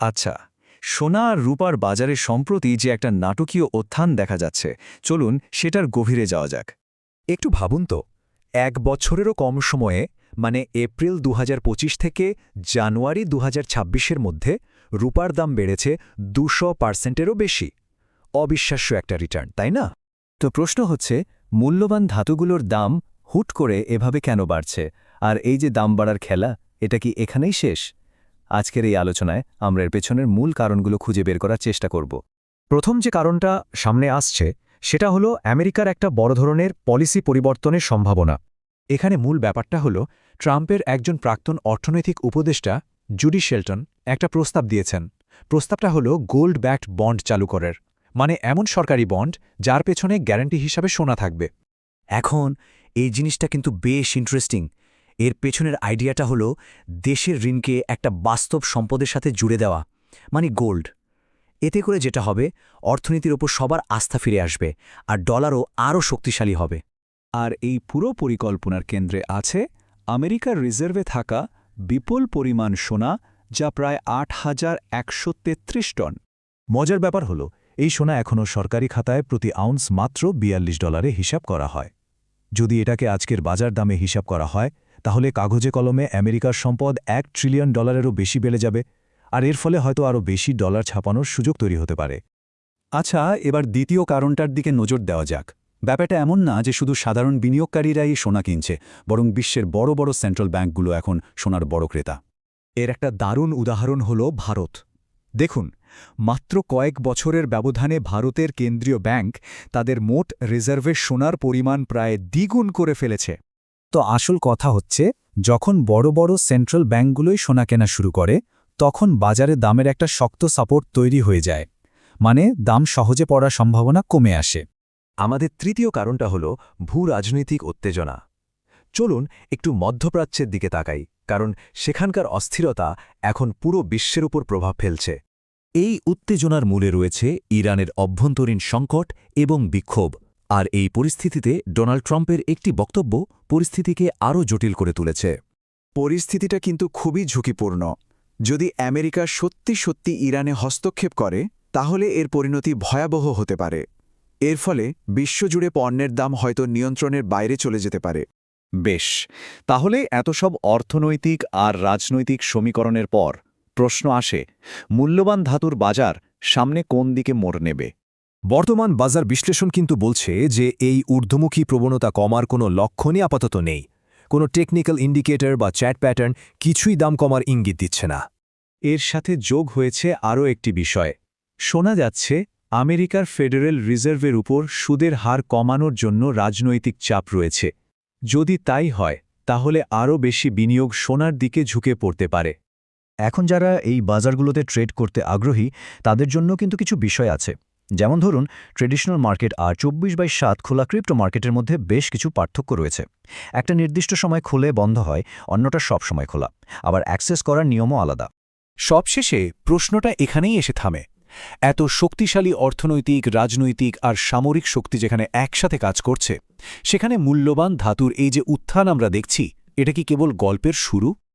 আচ্ছা সোনা আর রূপার বাজারে সম্প্রতি যে একটা নাটকীয় উত্থান দেখা যাচ্ছে, চলুন সেটার গভীরে যাওয়া যাক। একটু ভাবুন তো, এক বছরেরও কম সময়ে মানে এপ্রিল দু হাজার পঁচিশ থেকে জানুয়ারি দু এর মধ্যে, রূপার দাম বেড়েছে দুশো পার্সেন্টেরও বেশি। অবিশ্বাস্য একটা রিটার্ন, তাই না? তো প্রশ্ন হচ্ছে, মূল্যবান ধাতুগুলোর দাম হুট করে এভাবে কেন বাড়ছে? আর এই যে দাম বাড়ার খেলা, এটা কি এখানেই শেষ? আজকের এই আলোচনায় আমরা এর পেছনের মূল কারণগুলো খুঁজে বের করার চেষ্টা করব। প্রথম যে কারণটা সামনে আসছে, সেটা হলো আমেরিকার একটা বড় ধরনের পলিসি পরিবর্তনের সম্ভাবনা। এখানে মূল ব্যাপারটা হলো ট্রাম্পের একজন প্রাক্তন অর্থনৈতিক উপদেষ্টা, জুডি শেলটন, একটা প্রস্তাব দিয়েছেন। প্রস্তাবটা হলো গোল্ড ব্যাকড বন্ড চালু করার মানে এমন সরকারি বন্ড যার পেছনে গ্যারান্টি হিসাবে সোনা থাকবে। এখন এই জিনিসটা কিন্তু বেশ ইন্টারেস্টিং এর পেছনের আইডিয়াটা হলো দেশের ঋণকে একটা বাস্তব সম্পদের সাথে জুড়ে দেওয়া মানে গোল্ড। এতে করে যেটা হবে, অর্থনীতির ওপর সবার আস্থা ফিরে আসবে আর ডলারও আরও শক্তিশালী হবে। আর এই পুরো পরিকল্পনার কেন্দ্রে আছে আমেরিকার রিজার্ভে থাকা বিপুল পরিমাণ সোনা যা প্রায় আট হাজার একশো তেত্রিশ টন। মজার ব্যাপার হল, এই সোনা এখনও সরকারি খাতায় প্রতি আউন্স মাত্র বিয়াল্লিশ ডলারে হিসাব করা হয়। যদি এটাকে আজকের বাজার দামে হিসাব করা হয়, তাহলে কাগজে কলমে আমেরিকার সম্পদ এক ট্রিলিয়ন ডলারেরও বেশি বেড়ে যাবে, আর এর ফলে হয়তো আরও বেশি ডলার ছাপানোর সুযোগ তৈরি হতে পারে। আচ্ছা এবার দ্বিতীয় কারণটার দিকে নজর দেওয়া যাক। ব্যাপারটা এমন না যে শুধু সাধারণ বিনিয়োগকারীরাই সোনা কিনছে, বরং বিশ্বের বড় বড় সেন্ট্রাল ব্যাঙ্কগুলো এখন সোনার বড় ক্রেতা। এর একটা দারুণ উদাহরণ হল ভারত। দেখুন মাত্র কয়েক বছরের ব্যবধানে ভারতের কেন্দ্রীয় ব্যাংক তাদের মোট রিজার্ভের সোনার পরিমাণ প্রায় দ্বিগুণ করে ফেলেছে। তো আসল কথা হচ্ছে, যখন বড় বড় সেন্ট্রাল ব্যাঙ্কগুলোই সোনা কেনা শুরু করে, তখন বাজারে দামের একটা শক্ত সাপোর্ট তৈরি হয়ে যায়। মানে দাম সহজে পড়ার সম্ভাবনা কমে আসে। আমাদের তৃতীয় কারণটা হল ভূ রাজনৈতিক উত্তেজনা। চলুন একটু মধ্যপ্রাচ্যের দিকে তাকাই, কারণ সেখানকার অস্থিরতা এখন পুরো বিশ্বের উপর প্রভাব ফেলছে। এই উত্তেজনার মূলে রয়েছে ইরানের অভ্যন্তরীণ সংকট এবং বিক্ষোভ। আর এই পরিস্থিতিতে ডোনাল্ড ট্রাম্পের একটি বক্তব্য পরিস্থিতিকে আরও জটিল করে তুলেছে। পরিস্থিতিটা কিন্তু খুবই ঝুঁকিপূর্ণ। যদি আমেরিকা সত্যি সত্যি ইরানে হস্তক্ষেপ করে, তাহলে এর পরিণতি ভয়াবহ হতে পারে। এর ফলে বিশ্বজুড়ে পণ্যের দাম হয়তো নিয়ন্ত্রণের বাইরে চলে যেতে পারে। বেশ, তাহলে এত সব অর্থনৈতিক আর রাজনৈতিক সমীকরণের পর প্রশ্ন আসে, মূল্যবান ধাতুর বাজার সামনে কোন দিকে মোড় নেবে? বর্তমান বাজার বিশ্লেষণ কিন্তু বলছে যে এই ঊর্ধ্বমুখী প্রবণতা কমার কোনো লক্ষণই আপাতত নেই। কোনো টেকনিক্যাল ইন্ডিকেটর বা চ্যাট প্যাটার্ন কিছুই দাম কমার ইঙ্গিত দিচ্ছে না। এর সাথে যোগ হয়েছে আরও একটি বিষয়। শোনা যাচ্ছে, আমেরিকার ফেডারেল রিজার্ভের উপর সুদের হার কমানোর জন্য রাজনৈতিক চাপ রয়েছে। যদি তাই হয়, তাহলে আরও বেশি বিনিয়োগ সোনার দিকে ঝুঁকে পড়তে পারে। এখন যারা এই বাজারগুলোতে ট্রেড করতে আগ্রহী, তাদের জন্য কিন্তু কিছু বিষয় আছে। যেমন ধরুন ট্রেডিশনাল মার্কেট আর চব্বিশ বাই সাত খোলা ক্রিপ্টো মার্কেটের মধ্যে বেশ কিছু পার্থক্য রয়েছে। একটা নির্দিষ্ট সময় খুলে বন্ধ হয়, অন্যটা সব সময় খোলা। আবার অ্যাক্সেস করার নিয়মও আলাদা। সবশেষে প্রশ্নটা এখানেই এসে থামে। এত শক্তিশালী অর্থনৈতিক, রাজনৈতিক আর সামরিক শক্তি যেখানে একসাথে কাজ করছে, সেখানে মূল্যবান ধাতুর এই যে উত্থান আমরা দেখছি, এটা কি কেবল গল্পের শুরু?